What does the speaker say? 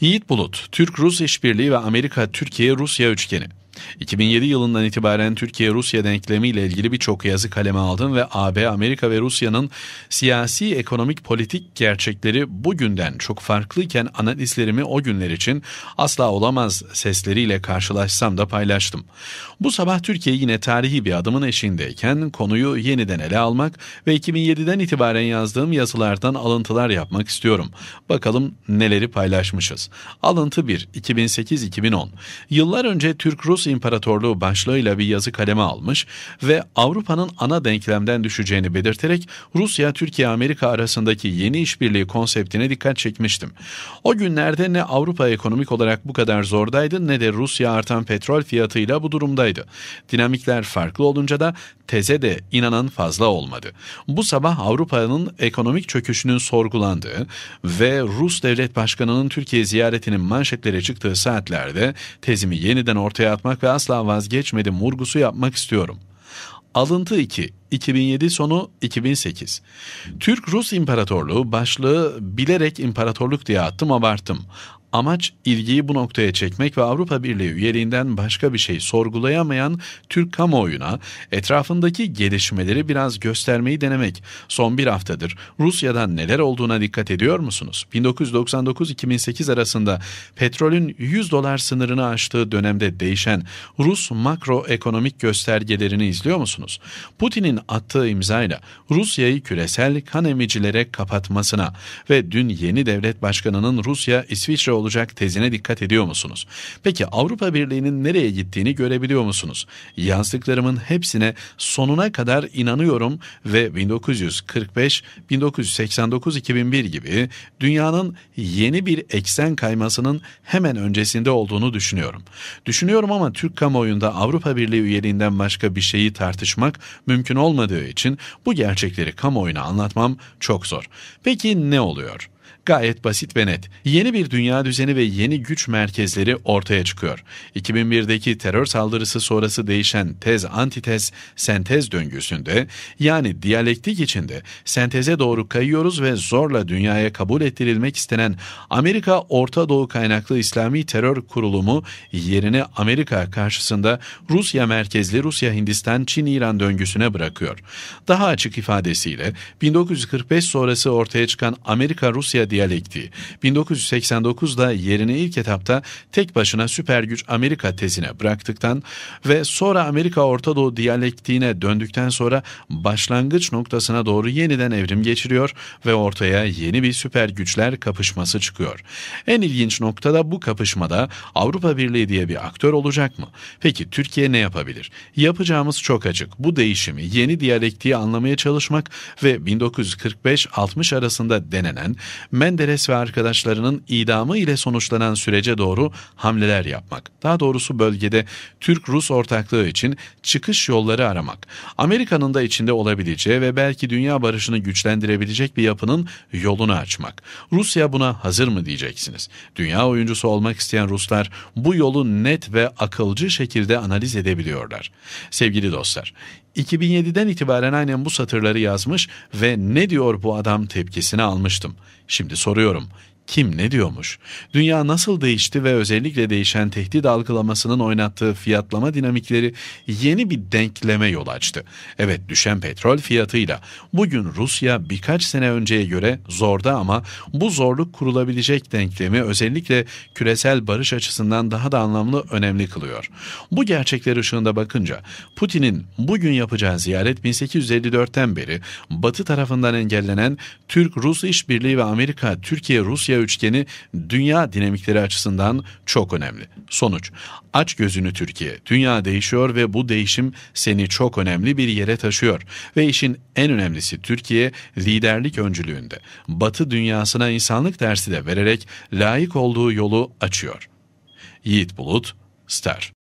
Yiğit Bulut, Türk-Rus işbirliği ve Amerika-Türkiye-Rusya üçgeni. 2007 yılından itibaren Türkiye-Rusya denklemi ile ilgili birçok yazı kaleme aldım ve AB, Amerika ve Rusya'nın siyasi, ekonomik, politik gerçekleri bugünden çok farklıyken analizlerimi o günler için asla olamaz sesleriyle karşılaşsam da paylaştım. Bu sabah Türkiye yine tarihi bir adımın eşiğindeyken konuyu yeniden ele almak ve 2007'den itibaren yazdığım yazılardan alıntılar yapmak istiyorum. Bakalım neleri paylaşmışız. Alıntı 1, 2008-2010. Yıllar önce Türk-Rus İmparatorluğu başlığıyla bir yazı kaleme almış ve Avrupa'nın ana denklemden düşeceğini belirterek Rusya, Türkiye, Amerika arasındaki yeni işbirliği konseptine dikkat çekmiştim. O günlerde ne Avrupa ekonomik olarak bu kadar zordaydı ne de Rusya artan petrol fiyatıyla bu durumdaydı. Dinamikler farklı olunca da teze de inanan fazla olmadı. Bu sabah Avrupa'nın ekonomik çöküşünün sorgulandığı ve Rus Devlet Başkanı'nın Türkiye ziyaretinin manşetlere çıktığı saatlerde tezimi yeniden ortaya atmak ve asla vazgeçmedim vurgusu yapmak istiyorum. Alıntı 2. 2007 sonu 2008. Türk-Rus İmparatorluğu başlığı bilerek imparatorluk diye attım abarttım. Amaç ilgiyi bu noktaya çekmek ve Avrupa Birliği üyeliğinden başka bir şey sorgulayamayan Türk kamuoyuna etrafındaki gelişmeleri biraz göstermeyi denemek. Son bir haftadır Rusya'dan neler olduğuna dikkat ediyor musunuz? 1999-2008 arasında petrolün 100 dolar sınırını aştığı dönemde değişen Rus makroekonomik göstergelerini izliyor musunuz? Putin'in attığı imzayla Rusya'yı küresel kan emicilere kapatmasına ve dün yeni devlet başkanının Rusya, İsviçre olacak tezine dikkat ediyor musunuz? Peki Avrupa Birliği'nin nereye gittiğini görebiliyor musunuz? Yazdıklarımın hepsine sonuna kadar inanıyorum ve 1945, 1989, 2001 gibi dünyanın yeni bir eksen kaymasının hemen öncesinde olduğunu düşünüyorum. Düşünüyorum ama Türk kamuoyunda Avrupa Birliği üyeliğinden başka bir şeyi tartışmak mümkün olmadığı için bu gerçekleri kamuoyuna anlatmam çok zor. Peki ne oluyor? Gayet basit ve net. Yeni bir dünya düzeni ve yeni güç merkezleri ortaya çıkıyor. 2001'deki terör saldırısı sonrası değişen tez antitez sentez döngüsünde yani diyalektik içinde senteze doğru kayıyoruz ve zorla dünyaya kabul ettirilmek istenen Amerika Orta Doğu kaynaklı İslami terör kurulumu yerini Amerika karşısında Rusya merkezli Rusya Hindistan Çin İran döngüsüne bırakıyor. Daha açık ifadesiyle 1945 sonrası ortaya çıkan Amerika Rusya diyalektik diyalektiği 1989'da yerini ilk etapta tek başına süper güç Amerika tezine bıraktıktan ve sonra Amerika Orta Doğu diyalektiğine döndükten sonra başlangıç noktasına doğru yeniden evrim geçiriyor ve ortaya yeni bir süper güçler kapışması çıkıyor. En ilginç nokta da bu kapışmada Avrupa Birliği diye bir aktör olacak mı? Peki Türkiye ne yapabilir? Yapacağımız çok açık. Bu değişimi yeni diyalektiği anlamaya çalışmak ve 1945-60 arasında denenen Menderes ve arkadaşlarının idamı ile sonuçlanan sürece doğru hamleler yapmak. Daha doğrusu bölgede Türk-Rus ortaklığı için çıkış yolları aramak. Amerika'nın da içinde olabileceği ve belki dünya barışını güçlendirebilecek bir yapının yolunu açmak. Rusya buna hazır mı diyeceksiniz. Dünya oyuncusu olmak isteyen Ruslar bu yolu net ve akılcı şekilde analiz edebiliyorlar. Sevgili dostlar, 2007'den itibaren aynen bu satırları yazmış ve ne diyor bu adam tepkisini almıştım. Şimdi soruyorum kim ne diyormuş? Dünya nasıl değişti ve özellikle değişen tehdit algılamasının oynattığı fiyatlama dinamikleri yeni bir denkleme yol açtı. Evet düşen petrol fiyatıyla bugün Rusya birkaç sene önceye göre zorda ama bu zorluk kurulabilecek denklemi özellikle küresel barış açısından daha da anlamlı önemli kılıyor. Bu gerçekler ışığında bakınca Putin'in bugün yapacağı ziyaret 1854'ten beri Batı tarafından engellenen Türk-Rus işbirliği ve Amerika-Türkiye-Rusya üçgeni dünya dinamikleri açısından çok önemli. Sonuç, aç gözünü Türkiye. Dünya değişiyor ve bu değişim seni çok önemli bir yere taşıyor. Ve işin en önemlisi Türkiye liderlik öncülüğünde. Batı dünyasına insanlık dersi de vererek layık olduğu yolu açıyor. Yiğit Bulut, Star